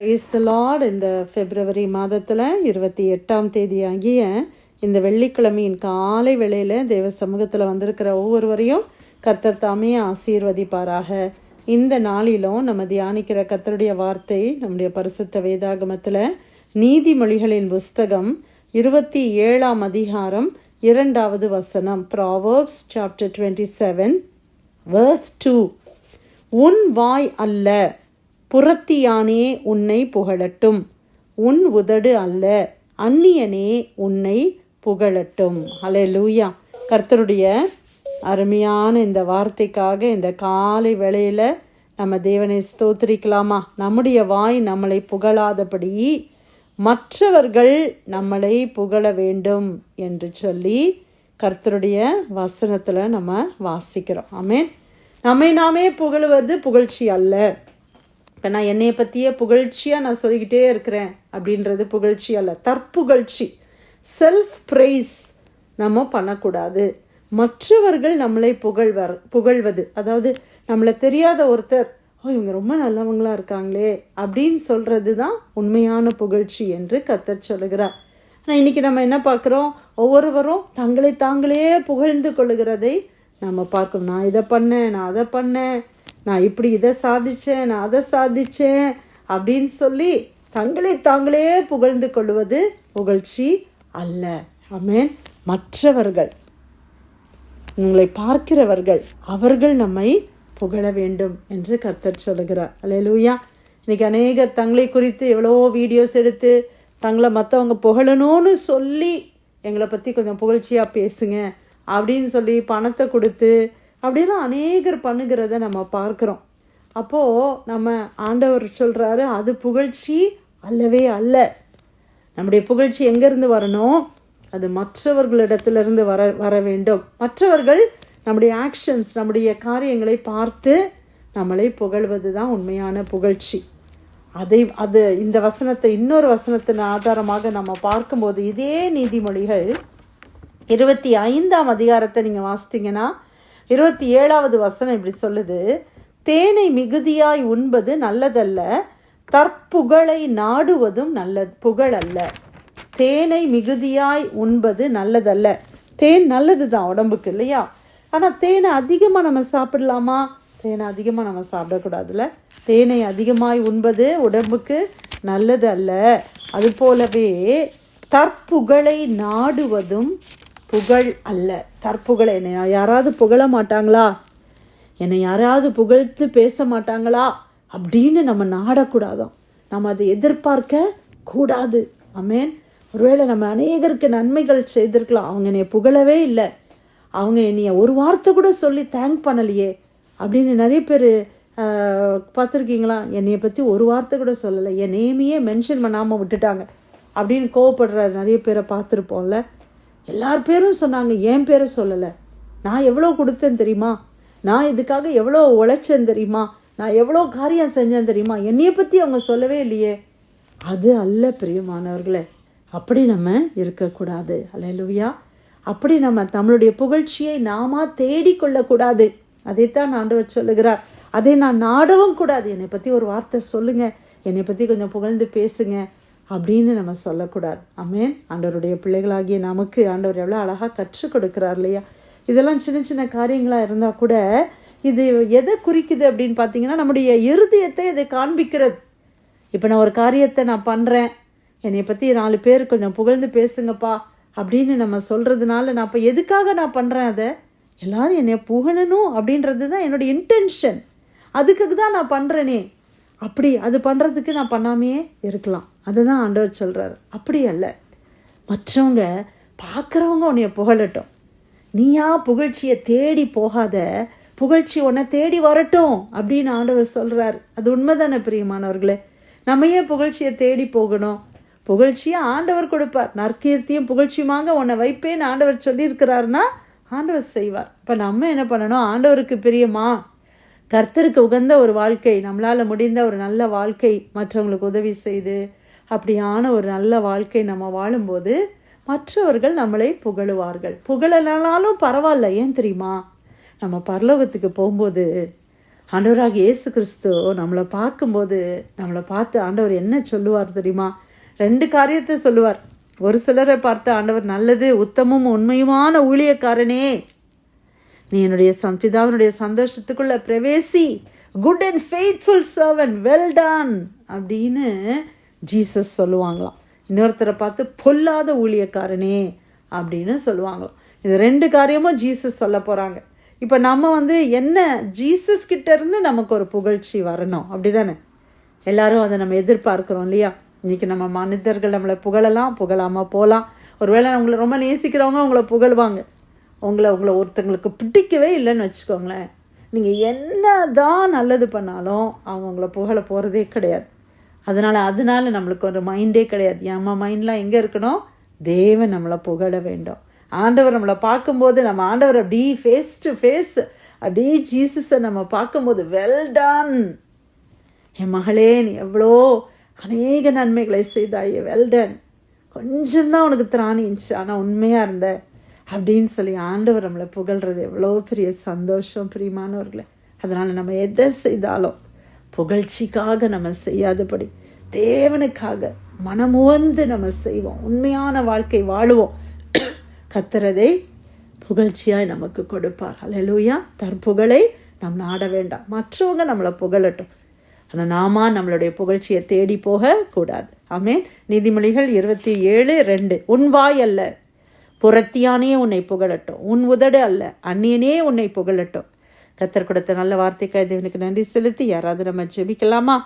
Is the Lord இந்த பிப்ரவரி மாதத்தில் இருபத்தி எட்டாம் தேதி ஆகிய இந்த வெள்ளிக்கிழமையின் காலை வேளையில் தேவ சமூகத்தில் வந்திருக்கிற ஒவ்வொருவரையும் கத்தர் தாமே ஆசீர்வதிப்பாராக. இந்த நாளிலும் நம்ம தியானிக்கிற கத்தருடைய வார்த்தை நம்முடைய பரிசுத்த வேதாகமத்தில் நீதிமொழிகளின் புஸ்தகம் இருபத்தி ஏழாம் அதிகாரம் இரண்டாவது வசனம். Proverbs chapter twenty seven verse two உன் வாய் அல்ல புறத்தியானே உன்னை புகழட்டும். உன் உதடு அல்ல அந்நியனே உன்னை புகழட்டும். ஹalleluya கர்த்தருடைய அருமையான இந்த வார்த்தைக்காக இந்த காலை வேளையில் நம்ம தேவனை ஸ்தோத்திரிக்கலாமா? நம்முடைய வாய் நம்மளை புகழாதபடி மற்றவர்கள் நம்மளை புகழ வேண்டும் என்று சொல்லி கர்த்தருடைய வசனத்தில் நம்ம வாசிக்கிறோம். ஆமேன் நம்மை நாமே புகழுவது புகழ்ச்சி அல்ல. இப்போ நான் என்னை பற்றியே புகழ்ச்சியாக நான் சொல்லிக்கிட்டே இருக்கிறேன் அப்படின்றது புகழ்ச்சி அல்ல தற்புகழ்ச்சி. செல்ஃப் ப்ரைஸ் நம்ம பண்ணக்கூடாது. மற்றவர்கள் நம்மளை புகழ்வர் புகழ்வது. அதாவது நம்மளை தெரியாத ஒருத்தர் ஓ இவங்க ரொம்ப நல்லவங்களா இருக்காங்களே அப்படின்னு சொல்கிறது தான் உண்மையான புகழ்ச்சி என்று கத்தர் சொல்லுகிறார். ஆனால் இன்றைக்கி நம்ம என்ன பார்க்குறோம்? ஒவ்வொருவரும் தங்களை தாங்களே புகழ்ந்து கொள்ளுகிறதை நம்ம பார்க்கணும். நான் இதை பண்ணேன் நான் அதை பண்ணேன் நான் இப்படி இதை சாதித்தேன் நான் அதை சாதித்தேன் அப்படின்னு சொல்லி தங்களை தாங்களே புகழ்ந்து கொள்வது புகழ்ச்சி அல்ல. அமேன் மற்றவர்கள் உங்களை பார்க்கிறவர்கள் அவர்கள் நம்மை புகழ வேண்டும் என்று கர்த்தர் சொல்லுகிறார். அல்லேலூயா இன்னைக்கு அநேகர் தங்களை குறித்து எவ்வளோ வீடியோஸ் எடுத்து தங்களை மற்றவங்க புகழணும்னு சொல்லி எங்களை பற்றி கொஞ்சம் புகழ்ச்சியாக பேசுங்க அப்படின்னு சொல்லி பணத்தை கொடுத்து அப்படிலாம் அநேகர் பண்ணுகிறத நம்ம பார்க்குறோம். அப்போது நம்ம ஆண்டவர் சொல்கிறாரு அது புகழ்ச்சி அல்லவே அல்ல. நம்முடைய புகழ்ச்சி எங்கேருந்து வரணும் அது மற்றவர்களிடத்திலிருந்து வர வர வேண்டும். மற்றவர்கள் நம்முடைய ஆக்ஷன்ஸ் நம்முடைய காரியங்களை பார்த்து நம்மளை புகழ்வது தான் உண்மையான புகழ்ச்சி. அதை அது இந்த வசனத்தை இன்னொரு வசனத்தின் ஆதாரமாக நம்ம பார்க்கும்போது இதே நீதிமொழிகள் இருபத்தி ஐந்தாம் அதிகாரத்தை நீங்கள் வாசித்தீங்கன்னா இருபத்தி ஏழாவது வசனம் இப்படி சொல்லுது. தேனை மிகுதியாய் உண்பது நல்லதல்ல தற்புகழை நாடுவதும் நல்ல புகழ் அல்ல தேனை மிகுதியாய் உண்பது நல்லதல்ல. தேன் நல்லது தான் உடம்புக்கு இல்லையா? ஆனால் தேனை அதிகமாக நம்ம சாப்பிடலாமா? தேனை அதிகமாக நம்ம சாப்பிடக்கூடாதுல்ல. தேனை அதிகமாய் உண்பது உடம்புக்கு நல்லது அல்ல அது போலவே தற்புகழை நாடுவதும் புகழ் அல்ல. தற்புகழ என்னை யாராவது புகழ மாட்டாங்களா? என்னை யாராவது புகழ்த்து பேச மாட்டாங்களா? அப்படின்னு நம்ம நாடக்கூடாதாம். நம்ம அதை எதிர்பார்க்க கூடாது. அமேன் ஒருவேளை நம்ம அநேகருக்கு நன்மைகள் செய்திருக்கலாம். அவங்க என்னை புகழவே இல்லை. அவங்க என்னைய ஒரு வார்த்தை கூட சொல்லி தேங்க் பண்ணலையே. அப்படின்னு நிறைய பேர் பார்த்துருக்கீங்களா? என்னையை பற்றி ஒரு வார்த்தை கூட சொல்லலை. என் நேமையே மென்ஷன் பண்ணாமல் விட்டுட்டாங்க. அப்படின்னு கோவப்படுற நிறைய பேரை பார்த்துருப்போம்ல. எல்லார் பேரும் சொன்னாங்க என் பேரை சொல்லலை. நான் எவ்வளோ கொடுத்தேன் தெரியுமா? நான் இதுக்காக எவ்வளோ உழைச்சேன் தெரியுமா? நான் எவ்வளோ காரியம் செஞ்சேன் தெரியுமா? என்னையை பற்றி அவங்க சொல்லவே இல்லையே. அது அல்ல பிரியமானவர்களே. அப்படி நம்ம இருக்கக்கூடாது. அல்லையா அப்படி நம்ம நம்மளுடைய புகழ்ச்சியை நாம தேடிக்கொள்ளக்கூடாது அதைத்தான் ஆண்டவர் சொல்லுகிறார். அதை நான் நாடவும் கூடாது. என்னை பற்றி ஒரு வார்த்தை சொல்லுங்கள் என்னை பற்றி கொஞ்சம் புகழ்ந்து பேசுங்க. அப்படின்னு நம்ம சொல்லக்கூடாது. அமேன் ஆண்டவருடைய பிள்ளைகளாகிய நமக்கு ஆண்டவர் எவ்வளோ அழகாக கற்றுக் கொடுக்குறார் இல்லையா? இதெல்லாம் சின்ன சின்ன காரியங்களாக இருந்தால் கூட இது எதை குறிக்குது அப்படின்னு பார்த்தீங்கன்னா நம்முடைய இருதயத்தை இதை காண்பிக்கிறது. இப்போ நான் ஒரு காரியத்தை நான் பண்ணுறேன் என்னை பற்றி நாலு பேர் கொஞ்சம் புகழ்ந்து பேசுங்கப்பா அப்படின்னு நம்ம சொல்கிறதுனால நான் இப்போ எதுக்காக நான் பண்ணுறேன் அதை? எல்லோரும் என்னை புகழணும் அப்படின்றது தான் என்னுடைய இன்டென்ஷன் அதுக்கு தான் நான் பண்ணுறேனே அப்படி அது பண்ணுறதுக்கு நான் பண்ணாமையே இருக்கலாம். அதை தான் ஆண்டவர் சொல்கிறார் அப்படி அல்ல. மற்றவங்க பார்க்குறவங்க உன்னைய புகழட்டும். நீயா புகழ்ச்சியை தேடி போகாத புகழ்ச்சி உன்னை தேடி வரட்டும் அப்படின்னு ஆண்டவர் சொல்கிறார் அது உண்மைதானே பிரியமானவர்களே? நம்ம ஏன் புகழ்ச்சியை தேடி போகணும்? புகழ்ச்சியை ஆண்டவர் கொடுப்பார். நற்கீர்த்தியும் புகழ்ச்சியுமாக உன்னை வைப்பேன்னு ஆண்டவர் சொல்லியிருக்கிறாருன்னா ஆண்டவர் செய்வார். இப்போ நம்ம என்ன பண்ணணும்? ஆண்டவருக்கு பிரியமா? கர்த்தருக்கு உகந்த ஒரு வாழ்க்கை நம்மளால் முடிந்த ஒரு நல்ல வாழ்க்கை மற்றவங்களுக்கு உதவி செய்து அப்படியான ஒரு நல்ல வாழ்க்கை நம்ம வாழும்போது மற்றவர்கள் நம்மளை புகழுவார்கள். புகழலனாலும் பரவாயில்ல. ஏன் தெரியுமா? நம்ம பரலோகத்துக்கு போகும்போது ஆண்டவராக இயேசு கிறிஸ்து நம்மளை பார்க்கும்போது நம்மளை பார்த்து ஆண்டவர் என்ன சொல்லுவார் தெரியுமா? ரெண்டு காரியத்தை சொல்லுவார். ஒரு சிலரை பார்த்து ஆண்டவர் நல்லது உத்தமும் உண்மையுமான ஊழியக்காரனே. நீ என்னுடைய சம் பிதாவினுடைய சந்தோஷத்துக்குள்ள பிரவேசி. Good and faithful servant well done அப்படின்னு ஜீசஸ் சொல்லுவாங்களாம். இன்னொருத்தரை பார்த்து பொல்லாத ஊழியக்காரனே அப்படின்னு சொல்லுவாங்களாம். இது ரெண்டு காரியமும் ஜீசஸ் சொல்ல போகிறாங்க இப்போ நம்ம வந்து என்ன ஜீசஸ் கிட்டேருந்து நமக்கு ஒரு புகழ்ச்சி வரணும். அப்படி தானே எல்லாரும் அதை நம்ம எதிர்பார்க்குறோம் இல்லையா? இன்றைக்கி நம்ம மனிதர்கள் நம்மளை புகழலாம் புகழாமல் போகலாம். ஒருவேளை உங்களை ரொம்ப நேசிக்கிறவங்க உங்களை புகழ்வாங்க. உங்களை உங்களை ஒருத்தங்களுக்கு பிடிக்கவே இல்லைன்னு வச்சுக்கோங்களேன். நீங்கள் என்ன தான் நல்லது பண்ணாலும் அவங்க உங்களை புகழ போகிறதே கிடையாது. அதனால் அதனால் நம்மளுக்கு ஒரு மைண்டே கிடையாது. நம்ம மைண்ட்லாம் எங்கே இருக்கணும்? தேவன் நம்மளை புகழ வேண்டும். ஆண்டவர் நம்மளை பார்க்கும்போது நம்ம ஆண்டவர் அப்படி ஃபேஸ் டு ஃபேஸ் அப்படியே ஜீசஸை நம்ம பார்க்கும்போது வெல் டன் என் மகளே நீ எவ்வளோ அநேக நன்மைகளை செய்தாயே வெல்டன் கொஞ்சம்தான் உனக்கு திராணி இருந்துச்சு ஆனால் உண்மையாக இருந்த அப்படின்னு சொல்லி ஆண்டவர் நம்மளை புகழ்றது எவ்வளோ பெரிய சந்தோஷம் பிரியமானவர்களை. அதனால் நம்ம எதை செய்தாலும் புகழ்ச்சிக்காக நம்ம செய்யாதபடி தேவனுக்காக மனமுவந்து நம்ம செய்வோம். உண்மையான வாழ்க்கை வாழுவோம். கத்துறதை புகழ்ச்சியாய் நமக்கு கொடுப்பார். அலையலூயா தற்புகழை நாம் நாட வேண்டாம். மற்றவங்க நம்மளை புகழட்டும். ஆனால் நாம நம்மளுடைய புகழ்ச்சியை தேடி போக கூடாது ஆமேன் நீதிமொழிகள் இருபத்தி ஏழு ரெண்டு. உன் வாய் அல்ல புறத்தியானே உன்னை புகழட்டும். உன் உதடு அல்ல அந்நியனே உன்னை புகழட்டும். கத்தர் கொடுத்த நல்ல வார்த்தைக்காக தேவனுக்கு நன்றி செலுத்தி யாராவது நம்ம ஜெபிக்கலாமா?